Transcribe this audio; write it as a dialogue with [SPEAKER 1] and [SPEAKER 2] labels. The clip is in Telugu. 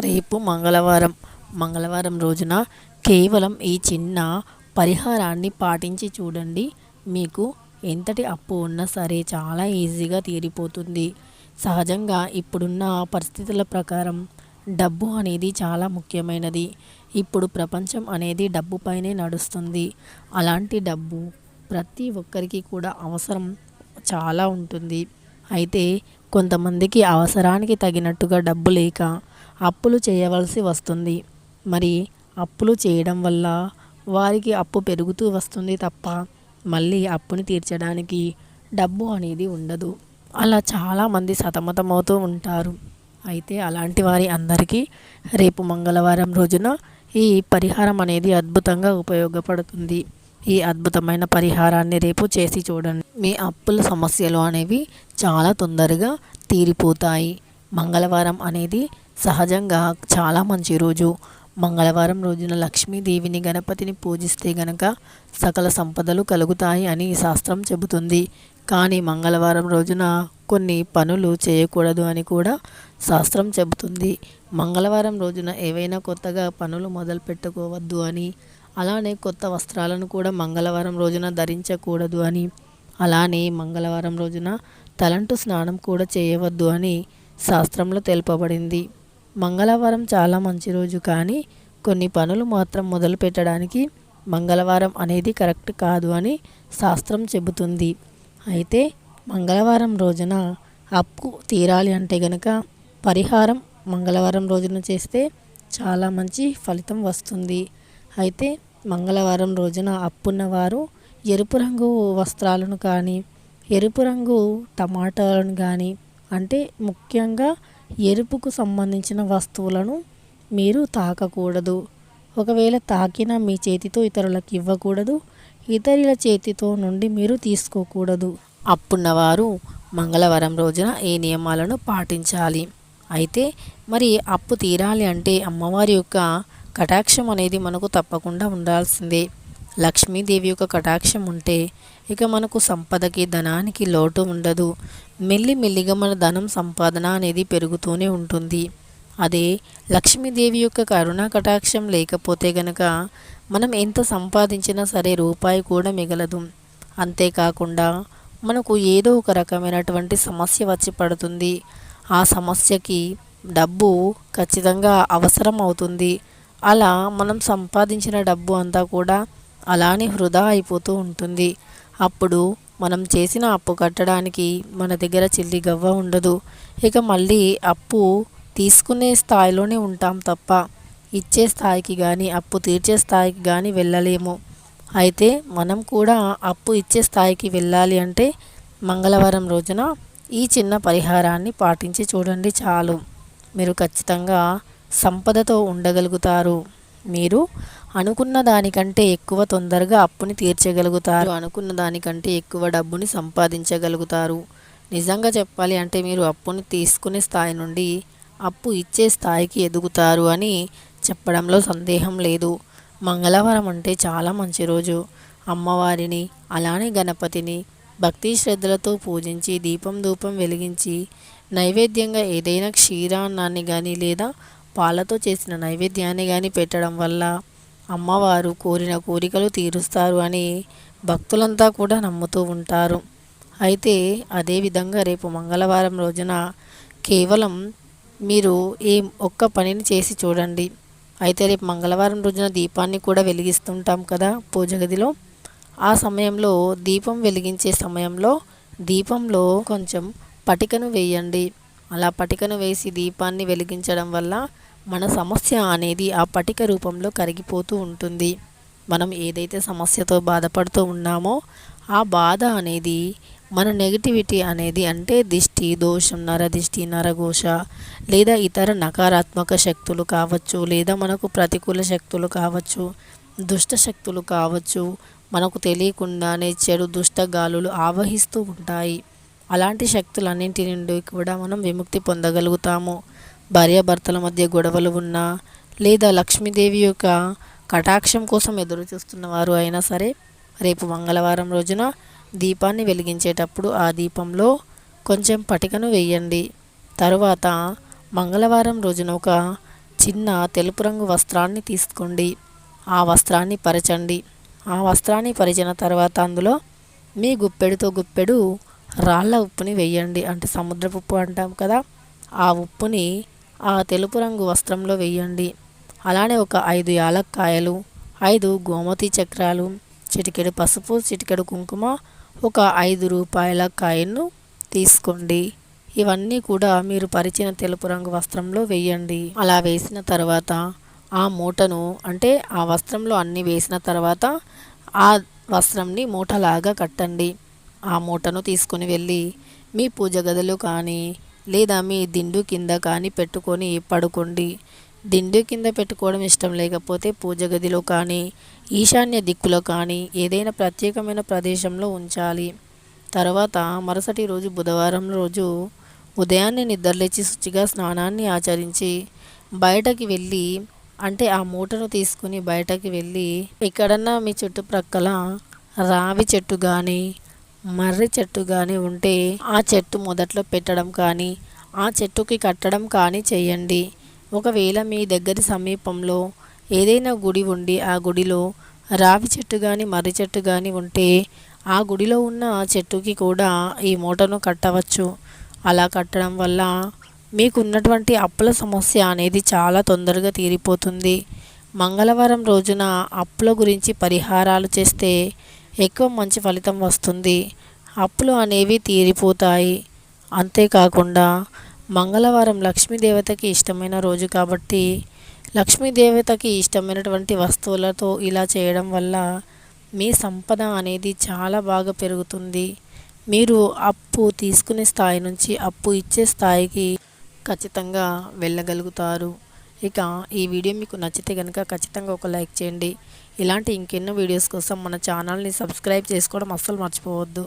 [SPEAKER 1] రేపు మంగళవారం మంగళవారం రోజున కేవలం ఈ చిన్న పరిహారాన్ని పాటించి చూడండి. మీకు ఎంతటి అప్పు ఉన్నా సరే చాలా ఈజీగా తీరిపోతుంది. సహజంగా ఇప్పుడున్న పరిస్థితుల ప్రకారం డబ్బు అనేది చాలా ముఖ్యమైనది. ఇప్పుడు ప్రపంచం అనేది డబ్బుపైనే నడుస్తుంది. అలాంటి డబ్బు ప్రతి ఒక్కరికి కూడా అవసరం చాలా ఉంటుంది. అయితే కొంతమందికి అవసరానికి తగినట్టుగా డబ్బు లేక అప్పులు చేయవలసి వస్తుంది. మరి అప్పులు చేయడం వల్ల వారికి అప్పు పెరుగుతూ వస్తుంది తప్ప మళ్ళీ అప్పుని తీర్చడానికి డబ్బు అనేది ఉండదు. అలా చాలామంది సతమతమవుతూ ఉంటారు. అయితే అలాంటి వారి అందరికీ రేపు మంగళవారం రోజున ఈ పరిహారం అనేది అద్భుతంగా ఉపయోగపడుతుంది. ఈ అద్భుతమైన పరిహారాన్ని రేపు చేసి చూడండి. మీ అప్పుల సమస్యలు అనేవి చాలా తొందరగా తీరిపోతాయి. మంగళవారం అనేది సహజంగా చాలా మంచి రోజు. మంగళవారం రోజున లక్ష్మీదేవిని గణపతిని పూజిస్తే గనక సకల సంపదలు కలుగుతాయి అని శాస్త్రం చెబుతుంది. కానీ మంగళవారం రోజున కొన్ని పనులు చేయకూడదు అని కూడా శాస్త్రం చెబుతుంది. మంగళవారం రోజున ఏవైనా కొత్తగా పనులు మొదలు పెట్టుకోవద్దు అని అలానే కొత్త వస్త్రాలను కూడా మంగళవారం రోజున ధరించకూడదు అని అలానే మంగళవారం రోజున తలంటు స్నానం కూడా చేయవద్దు అని శాస్త్రంలో తెలుపబడింది. మంగళవారం చాలా మంచి రోజు కానీ కొన్ని పనులు మాత్రం మొదలు పెట్టడానికి మంగళవారం అనేది కరెక్ట్ కాదు అని శాస్త్రం చెబుతుంది. అయితే మంగళవారం రోజున అప్పు తీరాలి అంటే గనక పరిహారం మంగళవారం రోజున చేస్తే చాలా మంచి ఫలితం వస్తుంది. అయితే మంగళవారం రోజున అప్పున్నవారు ఎరుపు రంగు వస్త్రాలను కానీ ఎరుపు రంగు టమాటాలను కానీ అంటే ముఖ్యంగా ఎరుపుకు సంబంధించిన వస్తువులను మీరు తాకకూడదు. ఒకవేళ తాకిన మీ చేతితో ఇతరులకు ఇవ్వకూడదు. ఇతరుల చేతితో నుండి మీరు తీసుకోకూడదు. అప్పున్నవారు మంగళవారం రోజున ఈ నియమాలను పాటించాలి? అయితే మరి అప్పు తీరాలి అంటే అమ్మవారి యొక్క కటాక్షం అనేది మనకు తప్పకుండా ఉండాల్సిందే. లక్ష్మీదేవి యొక్క కటాక్షం ఉంటే ఇక మనకు సంపదకి ధనానికి లోటు ఉండదు. మెల్లి మెల్లిగా మన ధనం సంపాదన అనేది పెరుగుతూనే ఉంటుంది. అదే లక్ష్మీదేవి యొక్క కరుణా కటాక్షం లేకపోతే గనక మనం ఎంత సంపాదించినా సరే రూపాయి కూడా మిగలదు. అంతేకాకుండా మనకు ఏదో ఒక రకమైనటువంటి సమస్య వచ్చి పడుతుంది. ఆ సమస్యకి డబ్బు ఖచ్చితంగా అవసరం అవుతుంది. అలా మనం సంపాదించిన డబ్బు అంతా కూడా అలానే వృధా అయిపోతూ ఉంటుంది. అప్పుడు మనం చేసిన అప్పు కట్టడానికి మన దగ్గర చిల్లి గవ్వ ఉండదు. ఇక మళ్ళీ అప్పు తీసుకునే స్థాయిలోనే ఉంటాం తప్ప ఇచ్చే స్థాయికి కానీ అప్పు తీర్చే స్థాయికి కానీ వెళ్ళలేము. అయితే మనం కూడా అప్పు ఇచ్చే స్థాయికి వెళ్ళాలి అంటే మంగళవారం రోజున ఈ చిన్న పరిహారాన్ని పాటించి చూడండి చాలు. మీరు ఖచ్చితంగా సంపదతో ఉండగలుగుతారు. మీరు అనుకున్న దానికంటే ఎక్కువ తొందరగా అప్పుని తీర్చగలుగుతారు. అనుకున్న దానికంటే ఎక్కువ డబ్బుని సంపాదించగలుగుతారు. నిజంగా చెప్పాలి అంటే మీరు అప్పుని తీసుకునే స్థాయి నుండి అప్పు ఇచ్చే స్థాయికి ఎదుగుతారు అని చెప్పడంలో సందేహం లేదు. మంగళవారం అంటే చాలా మంచి రోజు. అమ్మవారిని అలానే గణపతిని భక్తి శ్రద్ధలతో పూజించి దీపం ధూపం వెలిగించి నైవేద్యంగా ఏదైనా క్షీరాన్నాన్ని కానీ లేదా పాలతో చేసిన నైవేద్యాన్ని కానీ పెట్టడం వల్ల అమ్మవారు కోరిన కోరికలు తీరుస్తారు అని భక్తులంతా కూడా నమ్ముతూ ఉంటారు. అయితే అదేవిధంగా రేపు మంగళవారం రోజున కేవలం మీరు ఏ ఒక్క పనిని చేసి చూడండి. అయితే రేపు మంగళవారం రోజున దీపాన్ని కూడా వెలిగిస్తుంటాం కదా పూజ గదిలో. ఆ సమయంలో దీపం వెలిగించే సమయంలో దీపంలో కొంచెం పటికను వేయండి. అలా పటికను వేసి దీపాన్ని వెలిగించడం వల్ల మన సమస్య అనేది ఆ పటిక రూపంలో కరిగిపోతూ ఉంటుంది. మనం ఏదైతే సమస్యతో బాధపడుతూ ఉన్నామో ఆ బాధ అనేది మన నెగిటివిటీ అనేది అంటే దిష్టి దోషం నరదిష్టి నరఘోష లేదా ఇతర నకారాత్మక శక్తులు కావచ్చు లేదా మనకు ప్రతికూల శక్తులు కావచ్చు దుష్ట శక్తులు కావచ్చు మనకు తెలియకుండానే చెడు దుష్ట గాలులు ఆవహిస్తూ ఉంటాయి. అలాంటి శక్తులన్నింటి నుండి కూడా మనం విముక్తి పొందగలుగుతాము. భార్యాభర్తల మధ్య గొడవలు ఉన్నా లేదా లక్ష్మీదేవి యొక్క కటాక్షం కోసం ఎదురు చూస్తున్న వారు అయినా సరే రేపు మంగళవారం రోజున దీపాన్ని వెలిగించేటప్పుడు ఆ దీపంలో కొంచెం పటికను వేయండి. తరువాత మంగళవారం రోజున ఒక చిన్న తెలుపు రంగు వస్త్రాన్ని తీసుకోండి. ఆ వస్త్రాన్ని పరచండి. ఆ వస్త్రాన్ని పరిచిన తర్వాత అందులో మీ గుప్పెడుతో గుప్పెడు రాళ్ళ ఉప్పుని వేయండి. అంటే సముద్రపు ఉప్పు అంటాం కదా ఆ ఉప్పుని ఆ తెలుపు రంగు వస్త్రంలో వేయండి అలానే ఒక ఐదు యాలక్కాయలు ఐదు గోమతి చక్రాలు చిటికెడు పసుపు చిటికెడు కుంకుమ ఒక ఐదు రూపాయల కాయను తీసుకోండి. ఇవన్నీ కూడా మీరు పరిచిన తెలుపు రంగు వస్త్రంలో వేయండి అలా వేసిన తర్వాత ఆ మూటను అంటే ఆ వస్త్రంలో అన్నీ వేసిన తర్వాత ఆ వస్త్రంని మూటలాగా కట్టండి. ఆ మూటను తీసుకొని వెళ్ళి మీ పూజ గదిలో కానీ లేదా మీ దిండు కింద కానీ పెట్టుకొని పడుకోండి. దిండు కింద పెట్టుకోవడం ఇష్టం లేకపోతే పూజ గదిలో కానీ ఈశాన్య దిక్కులో కానీ ఏదైనా ప్రత్యేకమైన ప్రదేశంలో ఉంచాలి. తర్వాత మరుసటి రోజు బుధవారం రోజు ఉదయాన్నే నిద్రలేచి శుచిగా స్నానాన్ని ఆచరించి బయటకి వెళ్ళి అంటే ఆ మూటను తీసుకుని బయటకి వెళ్ళి ఎక్కడన్నా మీ చుట్టుప్రక్కల రావి చెట్టు కానీ మర్రి చెట్టు కానీ ఉంటే ఆ చెట్టు మొదట్లో పెట్టడం కానీ ఆ చెట్టుకి కట్టడం కానీ చేయండి. ఒకవేళ మీ దగ్గరి సమీపంలో ఏదైనా గుడి ఉండి ఆ గుడిలో రావి చెట్టు కానీ మర్రి చెట్టు కానీ ఉంటే ఆ గుడిలో ఉన్న చెట్టుకి కూడా ఈ మూటను కట్టవచ్చు. అలా కట్టడం వల్ల మీకున్నటువంటి అప్పుల సమస్య అనేది చాలా తొందరగా తీరిపోతుంది. మంగళవారం రోజున అప్పుల గురించి పరిహారాలు చేస్తే ఎక్కువ మంచి ఫలితం వస్తుంది. అప్పులు అనేవి తీరిపోతాయి. అంతేకాకుండా మంగళవారం లక్ష్మీదేవతకి ఇష్టమైన రోజు కాబట్టి లక్ష్మీదేవతకి ఇష్టమైనటువంటి వస్తువులతో ఇలా చేయడం వల్ల మీ సంపద అనేది చాలా బాగా పెరుగుతుంది. మీరు అప్పు తీసుకునే స్థాయి నుంచి అప్పు ఇచ్చే స్థాయికి ఖచ్చితంగా వెళ్ళగలుగుతారు. ఇక ఈ వీడియో మీకు నచ్చితే కనుక ఖచ్చితంగా ఒక లైక్ చేయండి. ఇలాంటి ఇంకెన్నో వీడియోస్ కోసం మన ఛానల్ని సబ్స్క్రైబ్ చేసుకోవడం అస్సలు మర్చిపోవద్దు.